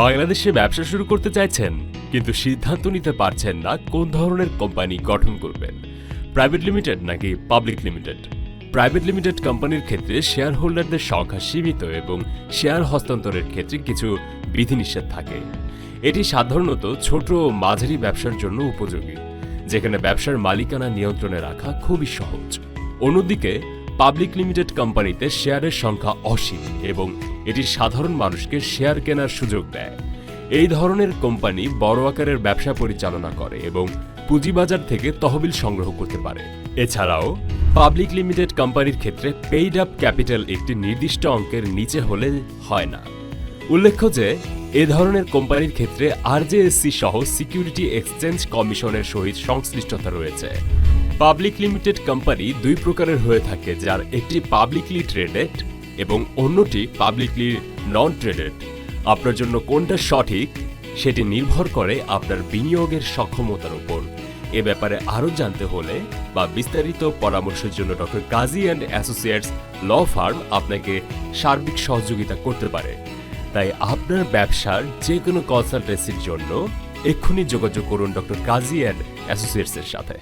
বাংলাদেশে ব্যবসা শুরু করতে চাইছেন, কিন্তু সিদ্ধান্ত নিতে পারছেন না কোন ধরনের কোম্পানি গঠন করবেন। প্রাইভেট লিমিটেড নাকি পাবলিক লিমিটেড? প্রাইভেট লিমিটেড কোম্পানির ক্ষেত্রে শেয়ার হোল্ডারদের সংখ্যা সীমিত এবং শেয়ার হস্তান্তরের ক্ষেত্রে কিছু বিধিনিষেধ থাকে। এটি সাধারণত ছোট ও মাঝারি ব্যবসার জন্য উপযোগী, যেখানে ব্যবসার মালিকানা নিয়ন্ত্রণে রাখা খুবই সহজ। অন্যদিকে পাবলিক লিমিটেড কোম্পানিতে শেয়ারের সংখ্যা অসীম এবং এটি সাধারণ মানুষকে শেয়ার কেনার সুযোগ দেয়। এই ধরনের কোম্পানি বড় আকারের ব্যবসা পরিচালনা করে এবং পুঁজিবাজার থেকে তহবিল সংগ্রহ করতে পারে। এছাড়াও, পাবলিক লিমিটেড কোম্পানির ক্ষেত্রে পেইড আপ ক্যাপিটাল একটি নির্দিষ্ট অঙ্কের নিচে হলে হয় না। উল্লেখ্য যে, এ ধরনের কোম্পানির ক্ষেত্রে আরজেএসসি সহ সিকিউরিটি এক্সচেঞ্জ কমিশনের সহিত সংশ্লিষ্টতা রয়েছে। পাবলিক লিমিটেড কোম্পানি দুই প্রকারের হয়ে থাকে, যার একটি পাবলিকলি ট্রেডেড এবং অন্যটি পাবলিকলি নন ট্রেডেড আপনার জন্য কোনটা সঠিক, সেটি নির্ভর করে আপনার বিনিয়োগের সক্ষমতার উপর। এ ব্যাপারে আরও জানতে হলে বা বিস্তারিত পরামর্শের জন্য doctor Kazi and associates law firm আপনাকে সার্বিক সহযোগিতা করতে পারে। তাই আপনার ব্যবসার যে কোনো কনসালটেন্সির জন্য এক্ষুনি যোগাযোগ করুন ডক্টর কাজী অ্যান্ড অ্যাসোসিয়েটসের সাথে।